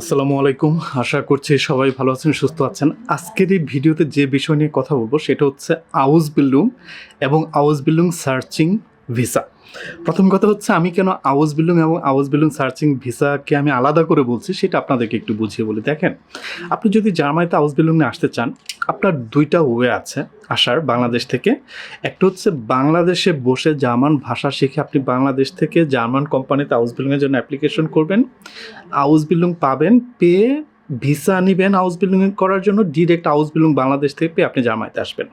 আসসালামু আলাইকুম। আশা করছি সবাই ভালো আছেন, সুস্থ আছেন। আজকের এই ভিডিওতে যে বিষয় নিয়ে কথা বলব সেটা হচ্ছে আউস বিল্ডুম এবং আউস বিল্ডুম সার্চিং ভিসা। প্রথম কথা হচ্ছে, আমি কেন আউস বিল্ডিং এবং আউস বিল্ডিং সার্চিং ভিসাকে আমি আলাদা করে বলছি, সেটা আপনাদেরকে একটু বুঝিয়ে বলি। দেখেন, আপনি যদি জার্মানিতে আউস বিল্ডিংয়ে আসতে চান আপনার দুইটা ওয়ে আছে আসার বাংলাদেশ থেকে। একটা হচ্ছে বাংলাদেশে বসে জার্মান ভাষা শিখে আপনি বাংলাদেশ থেকে জার্মান কোম্পানিতে হাউস বিল্ডিংয়ের জন্য অ্যাপ্লিকেশন করবেন। হাউস বিল্ডিং পাবেন, পেয়ে ভিসা নেবেন হাউস বিল্ডিং করার জন্য ডিরেক্ট হাউস বিল্ডিং বাংলাদেশ থেকে পেয়ে আপনি জার্মানিতে আসবেন।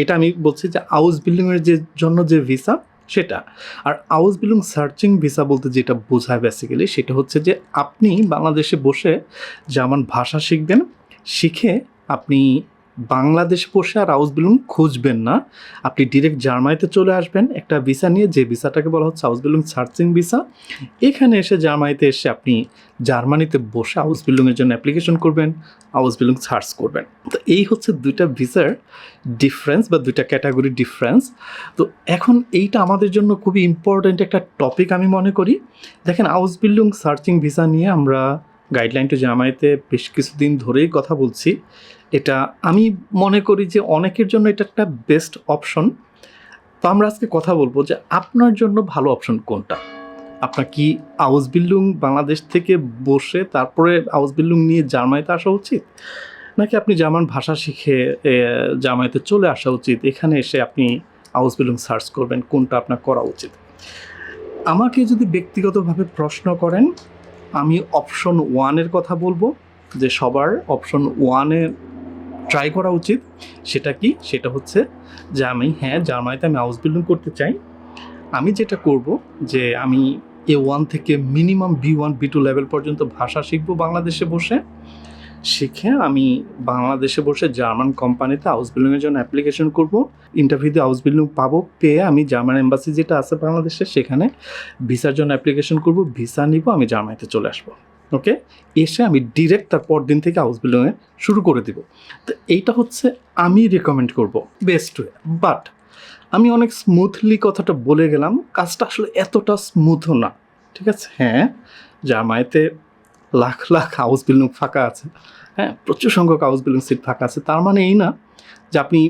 এটা আমি বলছি যে হাউস বিল্ডিংয়ের যে জন্য যে ভিসা সেটা। আর হাউস বিল্ডিং সার্চিং ভিসা বলতে যেটা বোঝায় বেসিক্যালি সেটা হচ্ছে যে আপনি বাংলাদেশে বসে জার্মান ভাষা শিখবেন, শিখে আপনি বাংলাদেশ বসে আর হাউস বিল্ডিং খুঁজবেন না। আপনি ডিরেক্ট জার্মানিতে চলে আসবেন, একটা ভিসা নিয়ে, যে ভিসাটাকে বলা হচ্ছে হাউস বিল্ডিং সার্চিং ভিসা এখানে এসে জার্মানিতে এসে আপনি জার্মানিতে বসে হাউস বিল্ডিংয়ের জন্য অ্যাপ্লিকেশন করবেন, হাউস বিল্ডিং সার্চ করবেন। তো এই হচ্ছে দুইটা ভিসার ডিফারেন্স বা দুইটা ক্যাটাগরি ডিফারেন্স তো এখন এইটা আমাদের জন্য খুবই ইম্পর্ট্যান্ট একটা টপিক আমি মনে করি। দেখেন হাউস বিল্ডিং সার্চিং ভিসা নিয়ে আমরা গাইডলাইন টু বেশ কিছুদিন ধরেই কথা বলছি। এটা আমি মনে করি যে অনেকের জন্য এটা একটা বেস্ট অপশন তো আমরা আজকে কথা বলব যে আপনার জন্য ভালো অপশন কোনটা? আপনার কি আউস বিল্ডিং বাংলাদেশ থেকে বসে তারপরে আউস বিল্ডিং নিয়ে জার্মানিতে আসা উচিত? নাকি আপনি জার্মান ভাষা শিখে এ, চলে আসা উচিত? এখানে এসে আপনি হাউস বিল্ডিং সার্চ করবেন কোনটা আপনার করা উচিত। আমাকে যদি ব্যক্তিগতভাবে প্রশ্ন করেন আমি অপশন ওয়ানের কথা বলব, যে সবার অপশন ওয়ানে ট্রাই করা উচিত। সেটা কি? সেটা হচ্ছে যে আমি হ্যাঁ জার্মানিতে আমি হাউস বিল্ডিং করতে চাই। আমি যেটা করব, যে আমি এ ওয়ান থেকে minimum B one B two level পর্যন্ত ভাষা শিখব বাংলাদেশে বসে। শিখে আমি বাংলাদেশে বসে জার্মান কোম্পানিতে হাউস বিল্ডিংয়ের জন্য অ্যাপ্লিকেশন করব। ইন্টারভিউতে হাউস বিল্ডিং পাবো, পেয়ে আমি জার্মান এম্বাসি যেটা আছে বাংলাদেশে, সেখানে ভিসার জন্য অ্যাপ্লিকেশন করব, ভিসা নিব, আমি জার্মানিতে চলে আসব। ওকে এসে আমি ডিরেক্ট তার পর দিন থেকে হাউস বিল্ডিংয়ে শুরু করে দিব। তো এইটা হচ্ছে আমি রেকমেন্ড করব বেস্ট ওয়ে বাট আমি অনেক স্মুথলি কথাটা বলে গেলাম, কাজটা আসলে এতটা স্মুথও না। ঠিক আছে? হ্যাঁ জার্মানিতে লাখ লাখ হাউস বিল্ডিং ফাঁকা আছে। হ্যাঁ প্রচুর সংখ্যক হাউস বিল্ডিং সিট ফাঁকা আছে। তার মানে এই না যে আপনি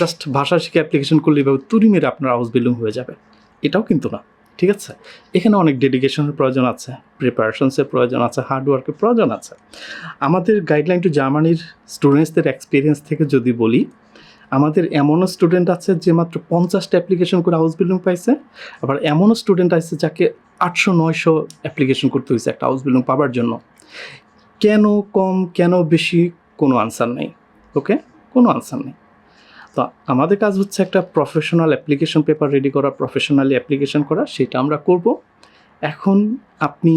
জাস্ট ভাষা শিখে অ্যাপ্লিকেশন করলে এভাবে তুরি মেরে আপনার হাউস বিল্ডিং হয়ে যাবে। এটাও কিন্তু না, ঠিক আছে? এখানে অনেক ডেডিকেশনের প্রয়োজন আছে প্রিপারেশনসের প্রয়োজন আছে হার্ডওয়ার্কের প্রয়োজন আছে। আমাদের গাইডলাইন টু জার্মানির স্টুডেন্টসদের এক্সপিরিয়েন্স থেকে যদি বলি, আমাদের এমনও স্টুডেন্ট আছে যে মাত্র পঞ্চাশটা অ্যাপ্লিকেশন করে হাউস বিল্ডিং পাইছে, আবার এমনও স্টুডেন্ট আছে যাকে আটশো, নয়শো অ্যাপ্লিকেশন করতে হয়েছে একটা হাউস বিল্ডিং পাবার জন্য। কেন কম, কেন বেশি, কোনো আনসার নেই ওকে কোনো আনসার নেই। তো আমাদের কাজ হচ্ছে একটা প্রফেশনাল অ্যাপ্লিকেশন পেপার রেডি করা প্রফেশনালি অ্যাপ্লিকেশন করা, সেটা আমরা করব। এখন আপনি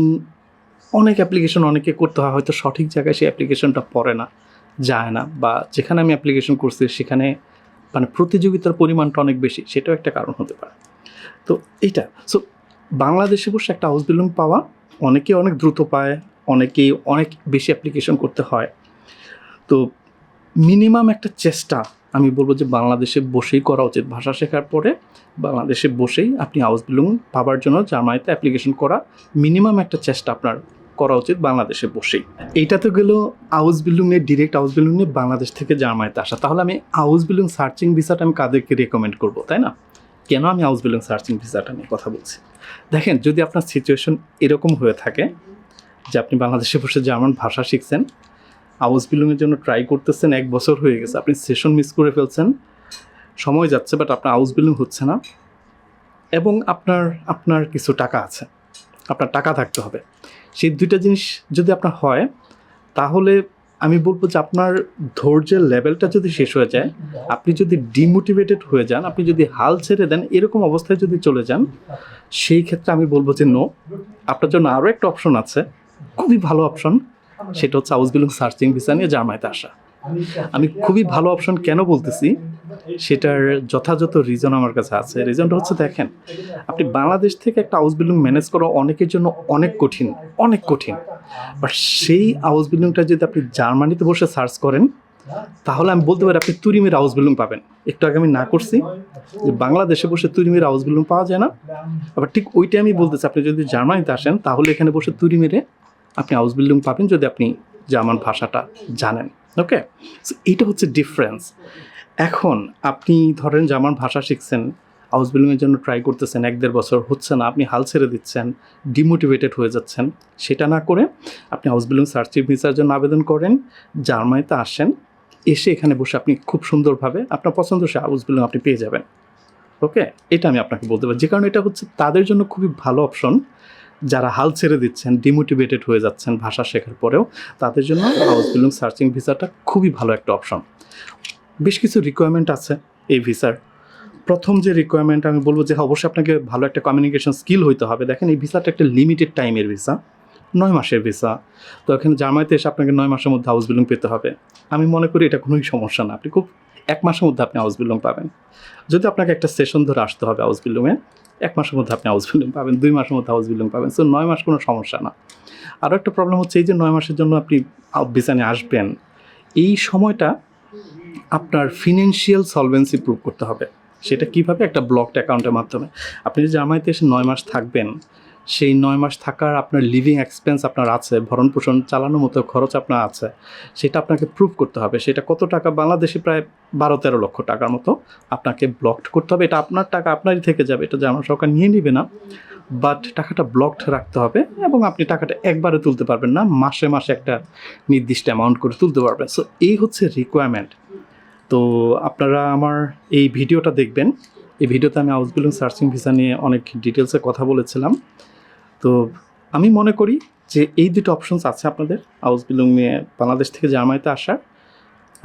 অনেক অ্যাপ্লিকেশন অনেকে করতে হয়, হয়তো সঠিক জায়গায় সেই অ্যাপ্লিকেশনটা পড়ে না, যায় না, বা যেখানে আমি অ্যাপ্লিকেশন করছি, সেখানে মানে প্রতিযোগিতার পরিমাণটা অনেক বেশি, সেটাও একটা কারণ হতে পারে। তো এইটা সো বাংলাদেশে বসে একটা হাউস বিল্ডিং পাওয়া, অনেকে অনেক দ্রুত পায় অনেকেই অনেক বেশি অ্যাপ্লিকেশন করতে হয়। তো মিনিমাম একটা চেষ্টা আমি বলব যে বাংলাদেশে বসেই করা উচিত। ভাষা শেখার পরে বাংলাদেশে বসেই আপনি হাউস বিল্ডিং পাবার জন্য জার্মানিতে অ্যাপ্লিকেশন করা মিনিমাম একটা চেষ্টা আপনার করা উচিত বাংলাদেশে বসেই। এইটা তো গেল হাউস বিল্ডিং নিয়ে ডিরেক্ট হাউস বিল্ডিং নিয়ে বাংলাদেশ থেকে জার্মানিতে আসা। তাহলে আমি হাউস বিল্ডিং সার্চিং ভিসাটা আমি কাদেরকে রেকমেন্ড করব, তাই না? কেন আমি হাউস বিল্ডিং সার্চিং ভিসাটা নিয়ে কথা বলছি? দেখেন, যদি আপনার সিচুয়েশন এরকম হয়ে থাকে যে আপনি বাংলাদেশে বসে জার্মান ভাষা শিখছেন হাউস বিল্ডিংয়ের জন্য ট্রাই করতেছেন, এক বছর হয়ে গেছে, আপনি সেশন মিস করে ফেলছেন, সময় যাচ্ছে বাট আপনার হাউস বিল্ডিং হচ্ছে না, এবং আপনার আপনার কিছু টাকা আছে, আপনার টাকা থাকতে হবে। সেই দুইটা জিনিস যদি আপনার হয়, তাহলে আমি বলব যে আপনার ধৈর্যের লেভেলটা যদি শেষ হয়ে যায়, আপনি যদি ডিমোটিভেটেড হয়ে যান, আপনি যদি হাল ছেড়ে দেন, এরকম অবস্থায় যদি চলে যান, সেই ক্ষেত্রে আমি বলব যে নো আপনার জন্য আরও একটা অপশন আছে খুবই ভালো অপশন সেটা হচ্ছে হাউস বিল্ডিং সার্চিং ভিসা নিয়ে জার্মানিতে আসা। আমি খুবই ভালো অপশন কেন বলতেছি? সেটার যথাযথ রিজন আমার কাছে আছে। রিজনটা হচ্ছে দেখেন, আপনি বাংলাদেশ থেকে একটা হাউস বিল্ডিং ম্যানেজ করা অনেকের জন্য অনেক কঠিন অনেক কঠিন। বাট সেই হাউস বিল্ডিংটা যদি আপনি জার্মানিতে বসে সার্চ করেন, তাহলে আমি বলতে পারি আপনি তুরিমের হাউস বিল্ডিং পাবেন। একটু আগে আমি না করছি যে বাংলাদেশে বসে তুরিমের হাউস বিল্ডিং পাওয়া যায় না। আবার ঠিক ওইটাই আমি বলতেছি, আপনি যদি জার্মানিতে আসেন, তাহলে এখানে বসে তুরি মেরে আপনি হাউস বিল্ডিং পাবেন যদি আপনি জার্মান ভাষাটা জানেন ওকে সো এইটা হচ্ছে ডিফারেন্স এখন আপনি ধরেন জার্মান ভাষা শিখছেন হাউস বিল্ডিংয়ের জন্য ট্রাই করতেছেন, এক দেড় বছর হচ্ছে না, আপনি হাল ছেড়ে দিচ্ছেন ডিমোটিভেটেড হয়ে যাচ্ছেন, সেটা না করে আপনি হাউস বিল্ডিং সার্চিং ভিসার জন্য আবেদন করেন, জার্মানিতে আসেন, এসে এখানে বসে আপনি খুব সুন্দরভাবে আপনার পছন্দসই হাউস বিল্ডিং আপনি পেয়ে যাবেন ওকে এটা আমি আপনাকে বলতে পারি। যে কারণে এটা হচ্ছে তাদের জন্য খুবই ভালো অপশন যারা হাল ছেড়ে দিচ্ছেন ডিমোটিভেটেড হয়ে যাচ্ছেন ভাষা শেখার পরেও তাদের জন্য হাউস বিল্ডিং সার্চিং ভিসাটা খুবই ভালো একটা অপশন। বেশ কিছু রিকোয়ারমেন্ট আছে এই ভিসার। প্রথম যে রিকোয়ারমেন্ট আমি বলব যে হ্যাঁ, অবশ্যই আপনাকে ভালো একটা কমিউনিকেশন স্কিল হইতে হবে। দেখেন এই ভিসাটা একটা লিমিটেড টাইমের ভিসা নয় মাসের ভিসা। তো এখানে জার্মানিতে এসে আপনাকে নয় মাসের মধ্যে হাউস বিল্ডিং পেতে হবে। আমি মনে করি এটা কোনোই সমস্যা না। আপনি খুব এক মাসের মধ্যে আপনি হাউস বিল্ডিং পাবেন। যদি আপনাকে একটা সেশন ধরে আসতে হবে হাউস বিল্ডিংয়ে এক মাসের মধ্যে আপনি হাউস বিল্ডিং পাবেন, দুই মাসের মধ্যে হাউস বিল্ডিং পাবেন। সো নয় মাস কোনো সমস্যা না। আরও একটা প্রবলেম হচ্ছে এই যে নয় মাসের জন্য আপনি ভিসা আসবেন, এই সময়টা আপনার ফিনান্সিয়াল সলভেন্সি প্রুভ করতে হবে। সেটা কীভাবে? একটা ব্লকড অ্যাকাউন্টের মাধ্যমে। আপনি যে জার্মানিতে এসে নয় মাস থাকবেন সেই নয় মাস থাকার আপনার লিভিং এক্সপেন্স আপনার আছে ভরণ পোষণ চালানোর মতো খরচ আপনার আছে, সেটা আপনাকে প্রুভ করতে হবে। সেটা কত টাকা? বাংলাদেশে প্রায় বারো তেরো লক্ষ টাকার মতো আপনাকে ব্লকড করতে হবে। এটা আপনার টাকা আপনারই থেকে যাবে, এটা জার্মান সরকার নিয়ে নেবে না বাট টাকাটা ব্লকড রাখতে হবে এবং আপনি টাকাটা একবারে তুলতে পারবেন না, মাসে মাসে একটা নির্দিষ্ট অ্যামাউন্ট করে তুলতে পারবেন। সো এই হচ্ছে রিকোয়ারমেন্ট তো আপনারা আমার এই ভিডিওটা দেখবেন। এই ভিডিওতে আমি হাউস বিল্ডিং সার্চিং ভিসা নিয়ে অনেক ডিটেলসে কথা বলেছিলাম। তো আমি মনে করি যে এই দুটো অপশনস আছে আপনাদের হাউস বিল্ডিং নিয়ে বাংলাদেশ থেকে জার্মানিতে আসার।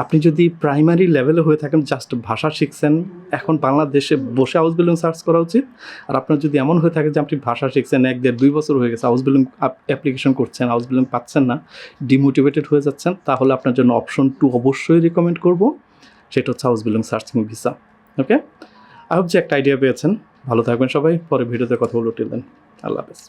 আপনি যদি প্রাইমারি লেভেলে হয়ে থাকেন জাস্ট ভাষা শিখছেন, এখন বাংলাদেশে বসে হাউস বিল্ডিং সার্চ করা উচিত। আর আপনার যদি এমন হয়ে থাকে যে আপনি ভাষা শিখছেন, এক দেড় দুই বছর হয়ে গেছে হাউস বিল্ডিং অ্যাপ্লিকেশন করছেন হাউস বিল্ডিং পাচ্ছেন না ডিমোটিভেটেড হয়ে যাচ্ছেন, তাহলে আপনার জন্য অপশন টু অবশ্যই রেকমেন্ড করব। সেটা হচ্ছে house building searching visa okay I hope যে একটা আইডিয়া পেয়েছেন। ভালো থাকবেন সবাই, পরে ভিডিওতে কথা বলে টিল আল্লাহ হাফেজ।